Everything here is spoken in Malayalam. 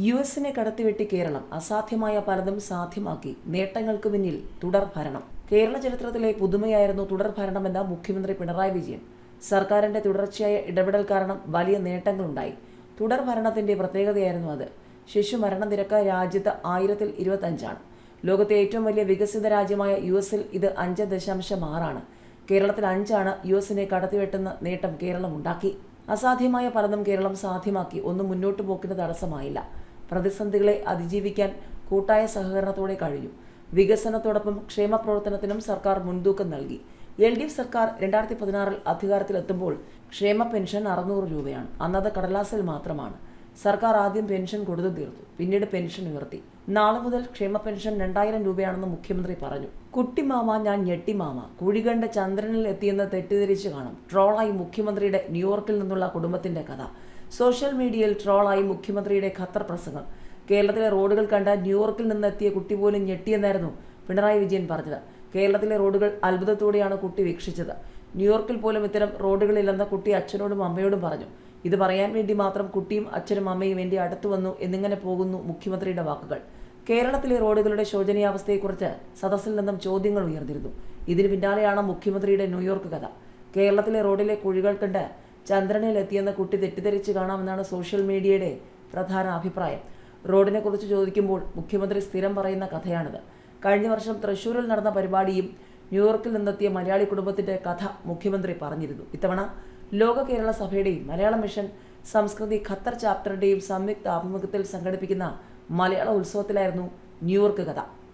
യു എസിനെ കടത്തിവെട്ടി കേരളം അസാധ്യമായ പലതും സാധ്യമാക്കി. നേട്ടങ്ങൾക്ക് പിന്നിൽ തുടർ ഭരണം. കേരള ചരിത്രത്തിലെ പുതുമയായിരുന്നു തുടർ ഭരണമെന്ന മുഖ്യമന്ത്രി പിണറായി വിജയൻ. സർക്കാരിന്റെ തുടർച്ചയായ ഇടപെടൽ കാരണം വലിയ നേട്ടങ്ങളുണ്ടായി. തുടർ ഭരണത്തിന്റെ പ്രത്യേകതയായിരുന്നു അത്. ശിശു മരണനിരക്ക് രാജ്യത്ത് ആയിരത്തിൽ ഇരുപത്തഞ്ചാണ്. ലോകത്തെ ഏറ്റവും വലിയ വികസിത രാജ്യമായ യു എസിൽ ഇത് അഞ്ച് ദശാംശം ആറാണ്. കേരളത്തിൽ അഞ്ചാണ് യു എസിനെ കടത്തിവെട്ടുന്ന നേട്ടം കേരളം ഉണ്ടാക്കി. അസാധ്യമായ പലതും കേരളം സാധ്യമാക്കി. ഒന്നും മുന്നോട്ട് പോക്കിന് തടസ്സമായില്ല. പ്രതിസന്ധികളെ അതിജീവിക്കാൻ കൂട്ടായ സഹകരണത്തോടെ കഴിഞ്ഞു. വികസനത്തോടൊപ്പം ക്ഷേമ പ്രവർത്തനത്തിനും സർക്കാർ മുൻതൂക്കം നൽകി. എൽ ഡി എഫ് സർക്കാർ രണ്ടായിരത്തി പതിനാറിൽ അധികാരത്തിലെത്തുമ്പോൾ ക്ഷേമ പെൻഷൻ അറുന്നൂറ് രൂപയാണ്. അന്നത് കടലാസിൽ മാത്രമാണ്. സർക്കാർ ആദ്യം പെൻഷൻ കൊടുത്തു തീർത്തു. പിന്നീട് പെൻഷൻ ഉയർത്തി. നാളെ മുതൽ ക്ഷേമ പെൻഷൻ രണ്ടായിരം രൂപയാണെന്ന് മുഖ്യമന്ത്രി പറഞ്ഞു. കുട്ടിമാമ ഞാൻ ഞെട്ടിമാമ കുഴികണ്ട ചന്ദ്രനിൽ എത്തിയെന്ന് തെറ്റിദ്ധരിച്ച് കാണും. ട്രോളായി മുഖ്യമന്ത്രിയുടെ ന്യൂയോർക്കിൽ നിന്നുള്ള കുടുംബത്തിന്റെ കഥ. സോഷ്യൽ മീഡിയയിൽ ട്രോളായി മുഖ്യമന്ത്രിയുടെ ഖത്തർ പ്രസംഗം. കേരളത്തിലെ റോഡുകൾ കണ്ട ന്യൂയോർക്കിൽ നിന്നെത്തിയ കുട്ടി പോലും ഞെട്ടിയെന്നായിരുന്നു പിണറായി വിജയൻ പറഞ്ഞത്. കേരളത്തിലെ റോഡുകൾ അത്ഭുതത്തോടെയാണ് കുട്ടി വീക്ഷിച്ചത്. ന്യൂയോർക്കിൽ പോലും ഇത്തരം റോഡുകളില്ലെന്ന കുട്ടി അച്ഛനോടും അമ്മയോടും പറഞ്ഞു. ഇത് പറയാൻ വേണ്ടി മാത്രം കുട്ടിയും അച്ഛനും അമ്മയും എന്റെ അടുത്തു വന്നു എന്നിങ്ങനെ പോകുന്നു മുഖ്യമന്ത്രിയുടെ വാക്കുകൾ. കേരളത്തിലെ റോഡുകളുടെ ശോചനീയാവസ്ഥയെക്കുറിച്ച് സദസ്സിൽ നിന്നും ചോദ്യങ്ങൾ ഉയർന്നിരുന്നു. ഇതിന് പിന്നാലെയാണ് മുഖ്യമന്ത്രിയുടെ ന്യൂയോർക്ക് കഥ. കേരളത്തിലെ റോഡിലെ കുഴികൾ കണ്ട് ചന്ദ്രനിൽ എത്തിയെന്ന കുട്ടി തെറ്റിദ്ധരിച്ച് കാണാമെന്നാണ് സോഷ്യൽ മീഡിയയുടെ പ്രധാന അഭിപ്രായം. റോഡിനെ കുറിച്ച് ചോദിക്കുമ്പോൾ മുഖ്യമന്ത്രി സ്ഥിരം പറയുന്ന കഥയാണിത്. കഴിഞ്ഞ വർഷം തൃശ്ശൂരിൽ നടന്ന പരിപാടിയും ന്യൂയോർക്കിൽ നിന്നെത്തിയ മലയാളി കുടുംബത്തിന്റെ കഥ മുഖ്യമന്ത്രി പറഞ്ഞിരുന്നു. ഇത്തവണ ലോക കേരള സഭയുടെയും മലയാള മിഷൻ സംസ്കൃതി ഖത്തർ ചാപ്റ്ററിന്റെയും സംയുക്ത ആഭിമുഖ്യത്തിൽ സംഘടിപ്പിക്കുന്ന മലയാള ഉത്സവത്തിലായിരുന്നു ന്യൂയോർക്ക് കഥ.